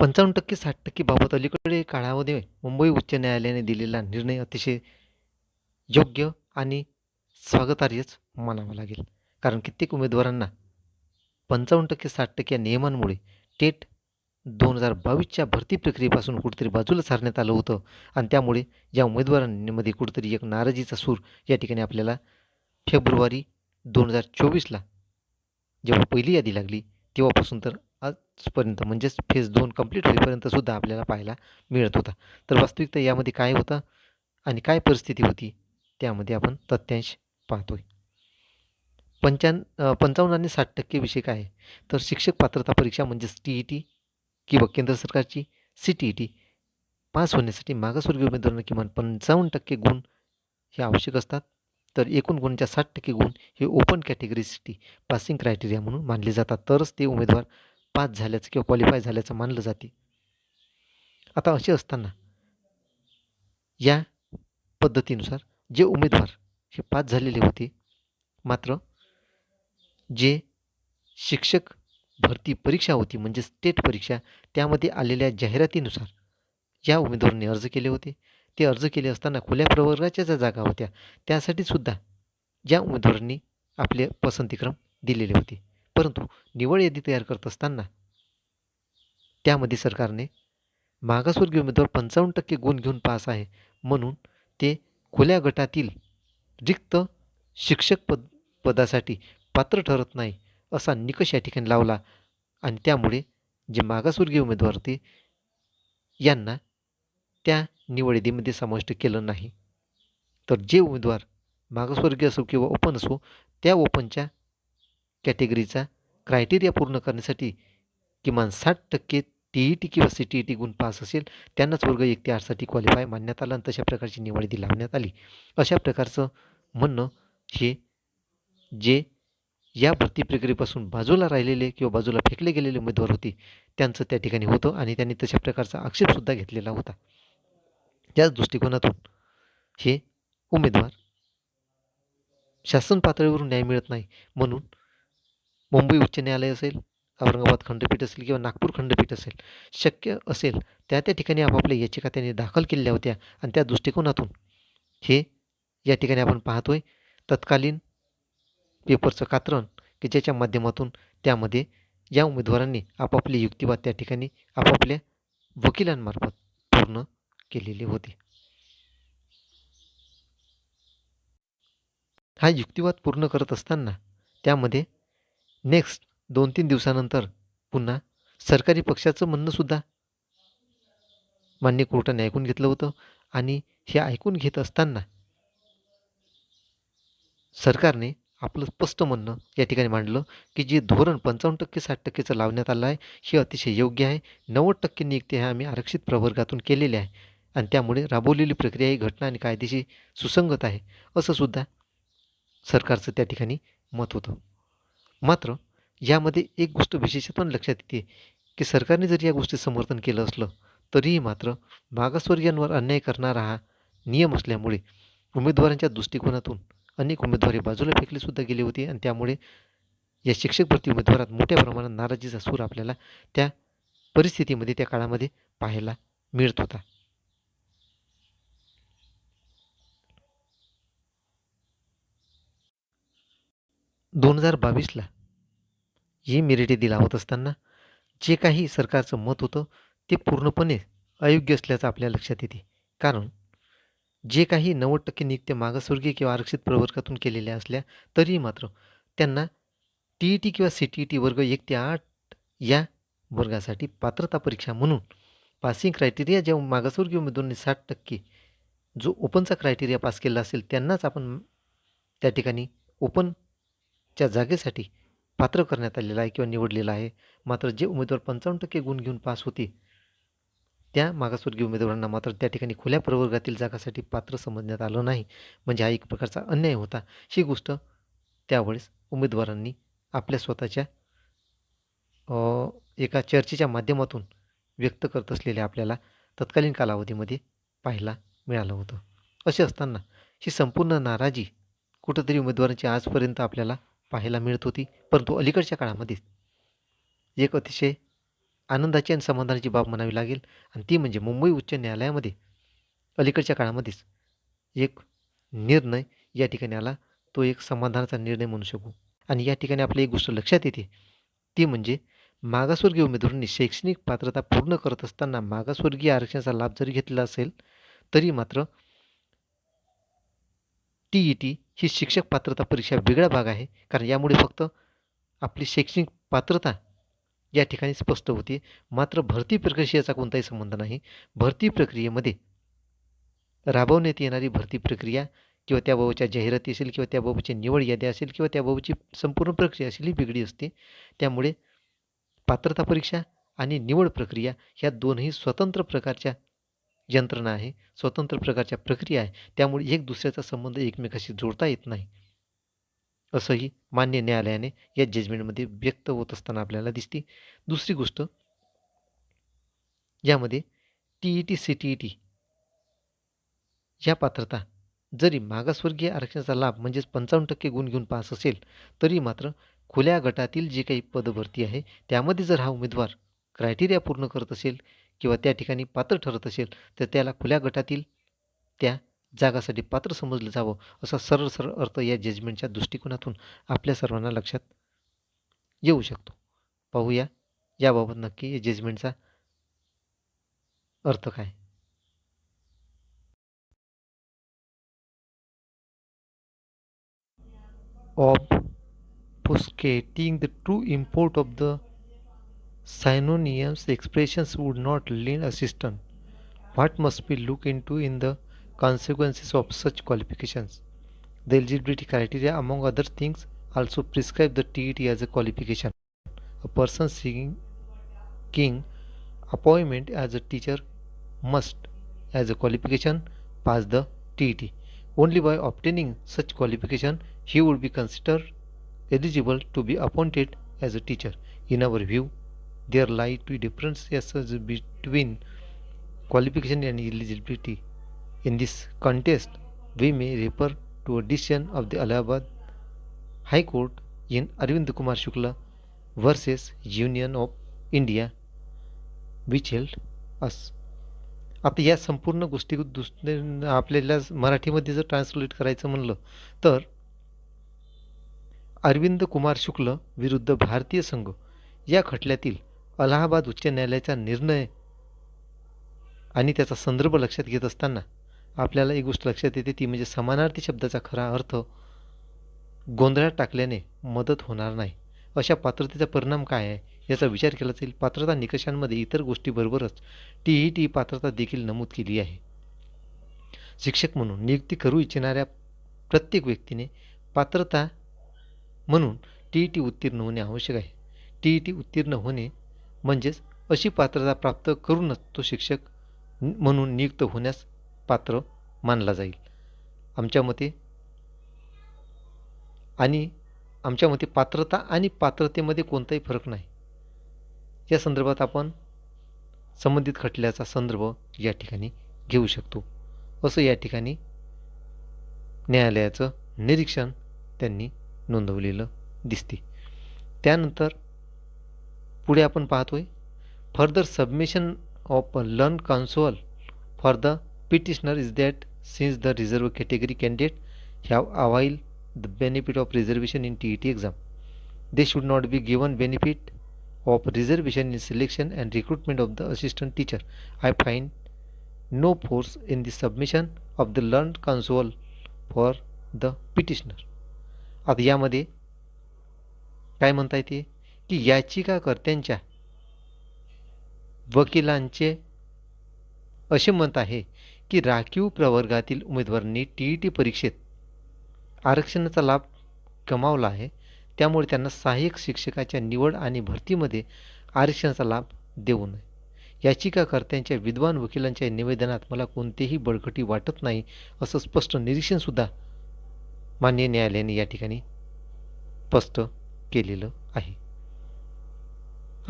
पंचावन्न टक्के साठ टक्के बाबत अलीकडे काळामध्ये मुंबई उच्च न्यायालयाने दिलेला निर्णय अतिशय योग्य आणि स्वागतार्हच मानावा लागेल. कारण कित्येक उमेदवारांना पंचावन्न टक्के साठ टक्के या नियमांमुळे टेट दोन हजार बावीसच्या भरती प्रक्रियेपासून कुठेतरी बाजूला सारण्यात आलं होतं. आणि त्यामुळे या उमेदवारांमध्ये कुठेतरी एक नाराजीचा सूर या ठिकाणी आपल्याला फेब्रुवारी दोन हजार चोवीसला जेव्हा पहिली यादी लागली तेव्हापासून तर आजपर्यंत म्हणजेच फेज दोन कंप्लीट होईपर्यंतसुद्धा आपल्याला पाहायला मिळत होता. तर वास्तविकता यामध्ये काय होतं आणि काय परिस्थिती होती त्यामध्ये आपण तथ्यांश पाहतोय. पंचान पंचावन्न आणि साठ टक्के विषय काय आहे? तर शिक्षक पात्रता परीक्षा म्हणजेच टी ई टी किंवा केंद्र सरकारची C T E T pass होण्यासाठी मागासवर्गीय उमेदवारांना किमान पंचावन्न टक्के गुण हे आवश्यक असतात. तर एकूण गुणांच्या साठ टक्के गुण हे ओपन कॅटेगरीसाठी पासिंग क्रायटेरिया म्हणून मानले जातात. तरच ते उमेदवार पास झाल्याचं किंवा क्वालिफाय झाल्याचं मानलं जाते. आता असे असताना या पद्धतीनुसार जे उमेदवार हे पास झालेले होते मात्र जे शिक्षक भरती परीक्षा होती म्हणजे स्टेट परीक्षा त्यामध्ये आलेल्या जाहिरातीनुसार या उमेदवारांनी अर्ज केले होते. ते अर्ज केले असताना खुल्या प्रवर्गाच्या ज्या जागा होत्या. त्यासाठी सुद्धा ज्या उमेदवारांनी आपले पसंतीक्रम दिलेले होते. परंतु निवड यादी तयार करत असताना त्यामध्ये सरकारने मागासवर्गीय उमेदवार पंचावन्न टक्के गुण घेऊन पास आहे म्हणून ते खुल्या गटातील रिक्त शिक्षक पद पदासाठी पात्र ठरत नाही असा निकष या ठिकाणी लावला आणि त्यामुळे जे मागासवर्गीय उमेदवार होते यांना त्या निवडीमध्ये समाविष्ट केलं नाही. तर जे उमेदवार मागासवर्गीय असो किंवा ओपन असो त्या ओपनच्या कॅटेगरीचा क्रायटेरिया पूर्ण करण्यासाठी किमान साठ टक्के टी ई टी किंवा सी टी ई टी गुण पास असेल. त्यांनाच वर्ग एक ते आठसाठी क्वालिफाय मानण्यात आला आणि तशा प्रकारची निवडी लावण्यात आली. अशा प्रकारचं म्हणणं हे जे या भरती प्रक्रियेपासून बाजूला राहिलेले किंवा बाजूला फेकले गेलेले उमेदवार होते त्यांचं त्या ठिकाणी होतं आणि त्यांनी तशा प्रकारचा आक्षेपसुद्धा घेतलेला होता. त्याच दृष्टिकोनातून हे उमेदवार शासन पातळीवरून न्याय मिळत नाही म्हणून मुंबई उच्च न्यायालय असेल औरंगाबाद खंडपीठ असेल किंवा नागपूर खंडपीठ असेल शक्य असेल त्या त्या ठिकाणी आपापल्या याचिका त्यांनी दाखल केलेल्या होत्या आणि त्या दृष्टिकोनातून हे या ठिकाणी आपण पाहतोय. तत्कालीन पेपरचं कात्रण की ज्याच्या माध्यमातून त्यामध्ये या उमेदवारांनी आपापले युक्तिवाद त्या ठिकाणी आपापल्या वकिलांमार्फत पूर्ण केलेले होते. हा युक्तिवाद पूर्ण करत असताना त्यामध्ये नेक्स्ट दोन तीन दिवसानंतर पुन्हा सरकारी पक्षाचं म्हणणंसुद्धा मान्य कोर्टाने ऐकून घेतलं होतं आणि हे ऐकून घेत असताना सरकारने आपलं स्पष्ट म्हणणं या ठिकाणी मांडलं की जे धोरण पंचावन्न टक्के साठ टक्केचं लावण्यात आलं आहे हे अतिशय योग्य आहे. नव्वद टक्के नियुक्ती ह्या आम्ही आरक्षित प्रवर्गातून केलेल्या आहे. आणि त्यामुळे राबवलेली प्रक्रिया ही घटना आणि कायदेशी सुसंगत आहे असं सुद्धा सरकारचं त्या ठिकाणी मत होतं. मात्र यामध्ये एक गोष्ट विशेषत्वाने लक्षात येते की सरकारने जरी या गोष्टी समर्थन केलं असलं तरीही मात्र मागासवर्गीयांवर अन्याय करणारा हा नियम असल्यामुळे उमेदवारांच्या दृष्टिकोनातून अनेक उमेदवारी बाजूला फेकलीसुद्धा गेली गेले होते आणि त्यामुळे या शिक्षक भरती उमेदवारात मोठ्या प्रमाणात नाराजीचा सूर आपल्याला त्या परिस्थितीमध्ये त्या काळामध्ये पाहायला मिळत होता. दोन हजार बावीसला ही मेरिट दिला लावत असताना जे काही सरकारचं मत होतं ते पूर्णपणे अयोग्य असल्याचं आपल्या लक्षात येते. कारण जे काही नव्वद टक्के नियुक्त्या मागासवर्गीय किंवा आरक्षित प्रवर्गातून केलेल्या असल्या तरीही मात्र त्यांना टी ई टी किंवा सी टी ई टी वर्ग एक ते आठ या वर्गासाठी पात्रता परीक्षा म्हणून पासिंग क्रायटेरिया ज्या मागासवर्गीय उमेदवारांनी साठ टक्के जो ओपनचा क्रायटेरिया पास केला असेल त्यांनाच आपण त्या ठिकाणी ओपन च्या जागेसाठी पात्र करण्यात आलेला आहे किंवा निवडलेला आहे. मात्र जे उमेदवार पंचावन्न टक्के गुण घेऊन पास होते त्या मागासवर्गीय उमेदवारांना मात्र त्या ठिकाणी खुल्या प्रवर्गातील जागासाठी पात्र समजण्यात आलं नाही. म्हणजे हा एक प्रकारचा अन्याय होता. ही गोष्ट त्यावेळेस उमेदवारांनी आपल्या स्वतःच्या एका चर्चेच्या माध्यमातून व्यक्त करत असलेल्या आपल्याला तत्कालीन कालावधीमध्ये पाहायला मिळालं होतं. असे असताना ही संपूर्ण नाराजी कुठंतरी उमेदवारांची आजपर्यंत आपल्याला पाहायला मिळत होती परंतु अलीकडच्या काळामध्ये एक अतिशय आनंदाची आणि समाधानाची बाब म्हणावी लागेल आणि ती म्हणजे मुंबई उच्च न्यायालयामध्ये. अलीकडच्या काळामध्येच एक निर्णय या ठिकाणी आला. तो एक समाधानाचा निर्णय म्हणू शकू. आणि या ठिकाणी आपली एक गोष्ट लक्षात येते. ती म्हणजे मागासवर्गीय उमेदवारांनी शैक्षणिक पात्रता पूर्ण करत असताना मागासवर्गीय आरक्षणाचा लाभ जरी घेतला असेल तरी मात्र टी ई टी ही शिक्षक पात्रता परीक्षा वेगळा भाग आहे. कारण यामुळे फक्त आपली शैक्षणिक पात्रता या ठिकाणी स्पष्ट होते. मात्र भरती प्रक्रियेशी याचा कोणताही संबंध नाही. भरती प्रक्रियेमध्ये राबवण्यात येणारी भरती प्रक्रिया किंवा त्याबाबतच्या जाहिराती असेल किंवा त्याबाबतची निवड यादी असेल किंवा त्याबाबतची संपूर्ण प्रक्रिया असेल ही वेगळी असते. त्यामुळे पात्रता परीक्षा आणि निवड प्रक्रिया ह्या दोनही स्वतंत्र प्रकारच्या यंत्रणा आहे स्वतंत्र प्रकारच्या प्रक्रिया आहे त्यामुळे एक दुसऱ्याचा संबंध एकमेकाशी जोडता येत नाही. असंही मान्य न्यायालयाने या जजमेंटमध्ये व्यक्त होत असताना आपल्याला दिसते. दुसरी गोष्ट यामध्ये T E T C T E T या पात्रता जरी मागासवर्गीय आरक्षणाचा लाभ म्हणजेच पंचावन्न टक्के गुण घेऊन पास असेल तरी मात्र खुल्या गटातील जे काही पदभरती आहे त्यामध्ये जर हा उमेदवार क्रायटेरिया पूर्ण करत असेल किंवा त्या ठिकाणी पात्र ठरत असेल तर त्याला खुल्या गटातील त्या जागासाठी पात्र समजलं जावं असा सरळ सरळ अर्थ या जजमेंटच्या दृष्टिकोनातून आपल्या सर्वांना लक्षात येऊ शकतो. पाहूया याबाबत नक्की या जजमेंटचा अर्थ काय? Obfuscating the true import of the synonyms expressions would not lend assistance. What must be looked into in the consequences of such qualifications? The eligibility criteria, among other things, also prescribe the TET as a qualification. A person seeking appointment as a teacher must, as a qualification, pass the TET. Only by obtaining such qualification he would be considered eligible to be appointed as a teacher. In our view, there lie two differences between qualification and eligibility. In this context, we may refer to a decision of the Allahabad High Court in Arvind Kumar Shukla versus Union of India, which held us. आता या संपूर्ण गोष्टी दुस आपल्याला मराठीमध्ये जर translate करायचं म्हणलं तर अरविंद कुमार शुक्ल विरुद्ध भारतीय संघ या खटल्यातील अलाहाबाद उच्च न्यायालयाचा निर्णय आणि त्याचा संदर्भ लक्षात घेत असताना आपल्याला एक गोष्ट लक्षात येते ती म्हणजे समानार्थी शब्दाचा खरा अर्थ गोंधळात टाकल्याने मदत होणार नाही. अशा पात्रतेचा परिणाम काय आहे याचा विचार केला जाईल. पात्रता निकषांमध्ये इतर गोष्टीबरोबरच टी ई टी पात्रता देखील नमूद केली आहे. शिक्षक म्हणून नियुक्ती करू इच्छिणाऱ्या प्रत्येक व्यक्तीने पात्रता म्हणून टी ई टी उत्तीर्ण होणे आवश्यक आहे. टी ई टी उत्तीर्ण होणे म्हणजेच अशी पात्रता प्राप्त करूनच तो शिक्षक म्हणून नियुक्त होण्यास पात्र मानला जाईल. आमच्या मते आणि आमच्या मते पात्रता आणि पात्रतेमध्ये कोणताही फरक नाही. या संदर्भात आपण संबंधित खटल्याचा संदर्भ या ठिकाणी घेऊ शकतो. असं या ठिकाणी न्यायालयाचं निरीक्षण त्यांनी नोंदवलेलं दिसते. त्यानंतर पुढे आपण पाहतोय further submission of learned counsel for the petitioner is that since the reserved category candidate have availed the benefit of reservation in T E T exam they should not be given benefit of reservation in selection and recruitment of the assistant teacher. I find no force in the submission of the learned counsel for the petitioner. आता यामध्ये काय म्हणता येते की याचिकाकर्त्यांच्या वकिलांचे असे मत आहे की राखीव प्रवर्गातील उमेदवारांनी टी ई टी परीक्षेत आरक्षणाचा लाभ कमावला आहे. त्यामुळे त्यांना सहाय्यक शिक्षकाच्या निवड आणि भरतीमध्ये आरक्षणाचा लाभ देऊ नये. याचिकाकर्त्यांच्या विद्वान वकिलांच्या निवेदनात मला कोणतेही बळकटी वाटत नाही असं स्पष्ट निरीक्षणसुद्धा मान्य न्यायालयाने या ठिकाणी स्पष्ट केलेलं आहे.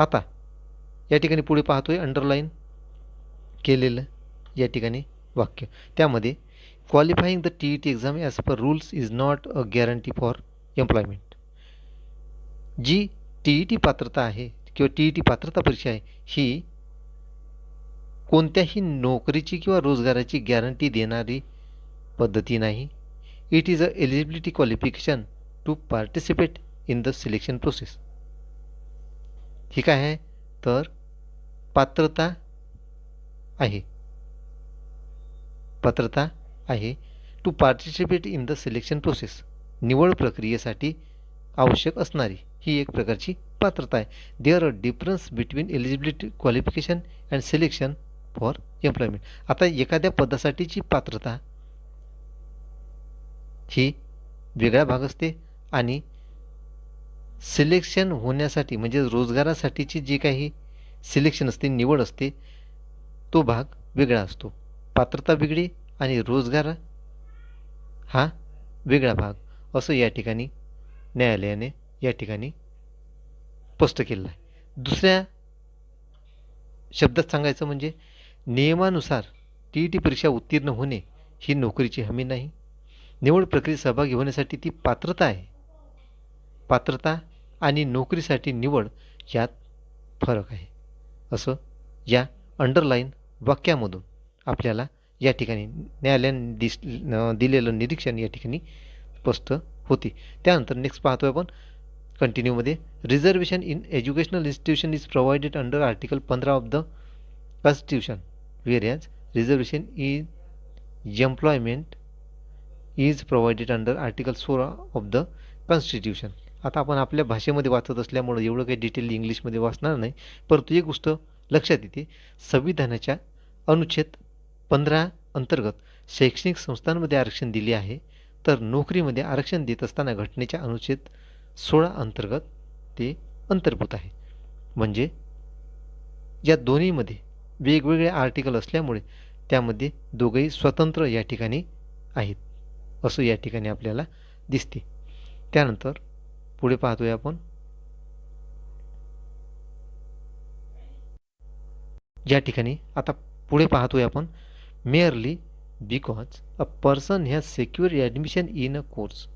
आता. या ठिकाणी पुढे पाहतो आहे अंडरलाईन केलेलं या ठिकाणी वाक्य. त्यामध्ये qualifying the T E T exam as per rules is not a guarantee for employment G T E T पात्रता आहे किंवा टी ई टी पात्रता परीक्षा आहे ही कोणत्याही नोकरीची किंवा रोजगाराची गॅरंटी देणारी पद्धती नाही. It is a eligibility qualification to participate in the selection process ही काय आहे. तर पात्रता आहे. पात्रता आहे. To participate in the selection process निवड प्रक्रियेसाठी आवश्यक असणारी ही एक प्रकारची पात्रता आहे. There a difference between eligibility qualification and selection for employment आता एखाद्या पदासाठीची पात्रता ही वेगळा भाग असते आणि सिलेक्शन होण्यासाठी म्हणजे रोजगारासाठीची जी काही सिलेक्शन असते निवड असते तो भाग वेगळा असतो. पात्रता वेगळी आणि रोजगार हा वेगळा भाग असं या ठिकाणी न्यायालयाने या ठिकाणी स्पष्ट केलेलं आहे. दुसऱ्या शब्दात सांगायचं म्हणजे नियमानुसार टी ई टी परीक्षा उत्तीर्ण होणे ही नोकरीची हमी नाही. निवड प्रक्रियेत सहभागी होण्यासाठी ती पात्रता आहे. पात्रता आणि नोकरीसाठी निवड यात फरक आहे. असं या अंडरलाईन वाक्यामधून आपल्याला या ठिकाणी न्यायालयाने दिस दिलेलं निरीक्षण या ठिकाणी स्पष्ट होते. त्यानंतर नेक्स्ट पाहतोय आपण. कंटिन्यूमध्ये reservation in educational institution is provided under article पंधरा of the constitution as reservation is employment is provided under article सोळा ऑफ द कॉन्स्टिट्यूशन आता आपण आपल्या भाषेमध्ये वाचत असल्यामुळं एवढं काही डिटेल इंग्लिशमध्ये वाचणार नाही. परंतु एक गोष्ट लक्षात येते. संविधानाच्या अनुच्छेद पंधरा अंतर्गत शैक्षणिक संस्थांमध्ये आरक्षण दिले आहे. तर नोकरीमध्ये आरक्षण देत असताना घटनेच्या अनुच्छेद सोळा अंतर्गत ते अंतर्भूत आहे. म्हणजे या दोन्हीमध्ये वेगवेगळे आर्टिकल असल्यामुळे त्यामध्ये दोघंही स्वतंत्र या ठिकाणी आहेत. असं या ठिकाणी आपल्याला दिसते. त्यानंतर पुढे पाहतोय आपण. या ठिकाणी आता पुढे पाहतोय आपण merely because a person has secure admission in a course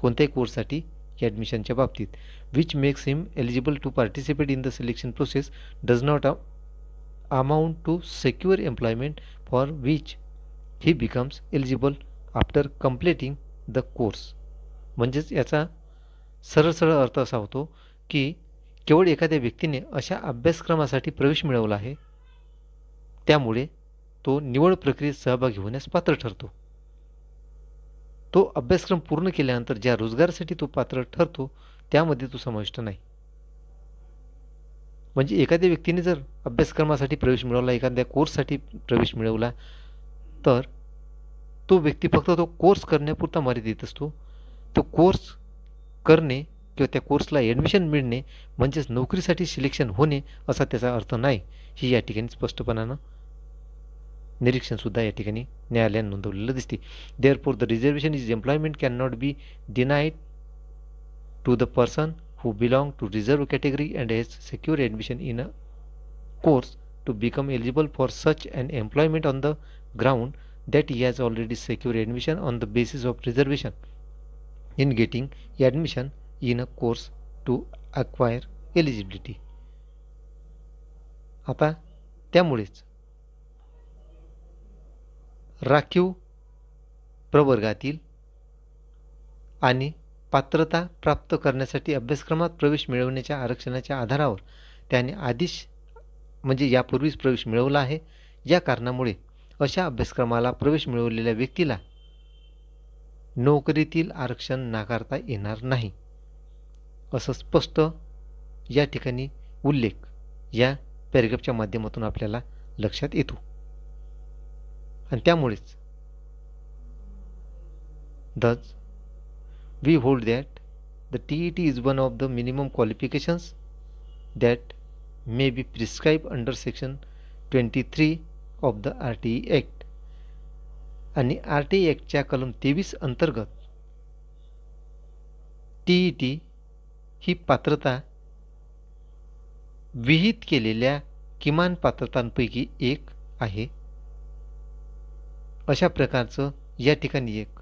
कोणत्याही कोर्ससाठी ॲडमिशनच्या बाबतीत which makes him eligible to participate in the selection process does not amount to secure employment for which he becomes eligible after completing the course म्हणजेच याचा सरळ सरळ अर्थ असा होतो की केवळ एखाद्या व्यक्तीने अशा अभ्यासक्रमासाठी प्रवेश मिळवला आहे त्यामुळे तो निवड प्रक्रियेत सहभागी होण्यास पात्र ठरतो. तो अभ्यासक्रम पूर्ण केल्यानंतर ज्या रोजगारासाठी तो पात्र ठरतो त्यामध्ये तो समाविष्ट नाही. म्हणजे एखाद्या व्यक्तीने जर अभ्यासक्रमासाठी प्रवेश मिळवला एखाद्या कोर्ससाठी प्रवेश मिळवला तर तो व्यक्ती फक्त तो कोर्स करण्यापुरता मर्यादित असतो. तो कोर्स करणे किंवा त्या कोर्सला ॲडमिशन मिळणे म्हणजेच नोकरीसाठी सिलेक्शन होणे असा त्याचा अर्थ नाही. ही या ठिकाणी स्पष्टपणानं निरीक्षणसुद्धा या ठिकाणी न्यायालयानं नोंदवलेलं दिसते. Therefore the reservation is employment can not be denied to the person who belong to reserve category and has secure admission in a course to become eligible for such and employment on the ground that he has already secure admission on the basis of reservation in getting admission in a course to acquire eligibility. आता त्यामुळेच राखीव प्रवर्गातील आणि पात्रता प्राप्त करण्यासाठी अभ्यासक्रमात प्रवेश मिळवण्याच्या आरक्षणाच्या आधारावर त्याने आधीच म्हणजे यापूर्वीच प्रवेश मिळवला आहे. या कारणामुळे अशा अभ्यासक्रमाला प्रवेश मिळवलेल्या व्यक्तीला नोकरीतील आरक्षण नाकारता येणार नाही. असं स्पष्ट या ठिकाणी उल्लेख या पॅरेग्राफच्या माध्यमातून आपल्याला लक्षात येतो. आणि त्यामुळेच thus we hold that the T E T is one of the minimum qualifications that may be prescribe under section twenty three of the R T E आणि आर टी एक्टच्या कलम तेवीस अंतर्गत टी ई टी ही पात्रता विहित केलेल्या किमान पात्रतांपैकी एक आहे. अशा प्रकारचं या ठिकाणी एक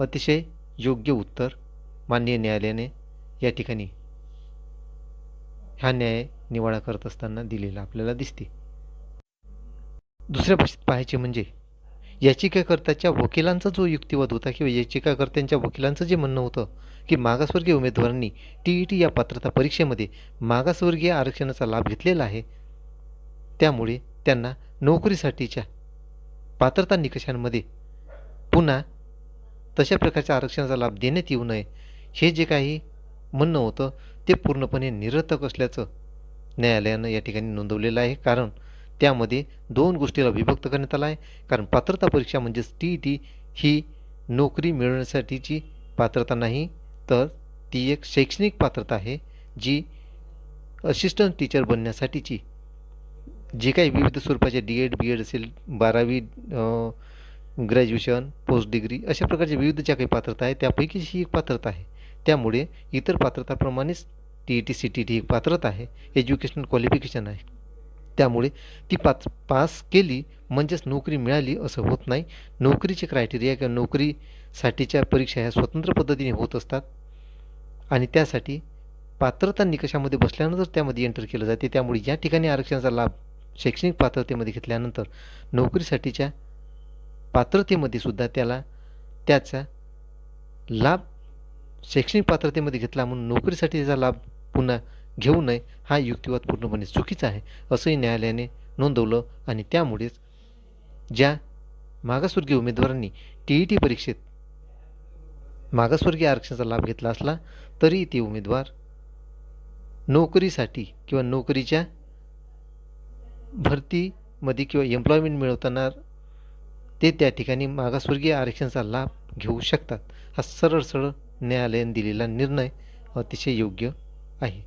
अतिशय योग्य उत्तर माननीय न्यायालयाने या ठिकाणी हा न्याय निवाडा करत असताना दिलेला आपल्याला दिसते. दुसऱ्या भाषेत पाहायचे म्हणजे याचिकाकर्त्याच्या वकिलांचा जो युक्तिवाद होता किंवा याचिकाकर्त्यांच्या वकिलांचं जे म्हणणं होतं की मागासवर्गीय उमेदवारांनी टी ई टी या पात्रता परीक्षेमध्ये मागासवर्गीय आरक्षणाचा लाभ घेतलेला आहे त्यामुळे त्यांना नोकरीसाठीच्या पात्रता निकषांमध्ये पुन्हा तशा प्रकारच्या आरक्षणाचा लाभ देण्यात येऊ नये हे जे काही म्हणणं होतं ते पूर्णपणे निरर्थक असल्याचं न्यायालयानं या ठिकाणी नोंदवलेलं आहे. कारण त्यामध्ये दोन गोष्टीला विभक्त करण्यात आला आहे. कारण पात्रता परीक्षा म्हणजेच टी ई टी ही नोकरी मिळवण्यासाठीची पात्रता नाही तर ती एक शैक्षणिक पात्रता आहे जी असिस्टंट टीचर बनण्यासाठीची. जे काही विविध स्वरूपाचे डी एड बी एड असेल बारावी ग्रॅज्युएशन पोस्ट डिग्री अशा प्रकारच्या विविध ज्या काही पात्रता आहे त्यापैकीच ही एक पात्रता आहे. त्यामुळे इतर पात्रताप्रमाणेच T E T C T T एक पात्रता आहे. एज्युकेशनल क्वालिफिकेशन आहे. त्यामुळे ती पाच पास केली म्हणजेच नोकरी मिळाली असं होत नाही. नोकरीचे क्रायटेरिया किंवा नोकरीसाठीच्या परीक्षा ह्या स्वतंत्र पद्धतीने होत असतात. आणि त्यासाठी पात्रता निकषामध्ये बसल्यानंतर त्यामध्ये एंटर केलं जाते. त्यामुळे या ठिकाणी आरक्षणाचा लाभ शैक्षणिक पात्रतेमध्ये घेतल्यानंतर नोकरीसाठीच्या पात्रतेमध्ये सुद्धा त्याला त्याचा लाभ शैक्षणिक पात्रतेमध्ये घेतला म्हणून नोकरीसाठी त्याचा लाभ पुन्हा घेऊ नये हा युक्तिवाद पूर्णपणे चुकीचा आहे असंही न्यायालयाने नोंदवलं आणि त्यामुळेच ज्या मागासवर्गीय उमेदवारांनी टी ई टी परीक्षेत मागासवर्गीय आरक्षणाचा लाभ घेतला असला तरी ते उमेदवार नोकरीसाठी किंवा नोकरीच्या भरतीमध्ये किंवा एम्प्लॉयमेंट मिळवताना ते त्या ठिकाणी मागासवर्गीय आरक्षणाचा लाभ घेऊ शकतात हा सरळ सरळ न्यायालयाने दिलेला निर्णय अतिशय योग्य आहे.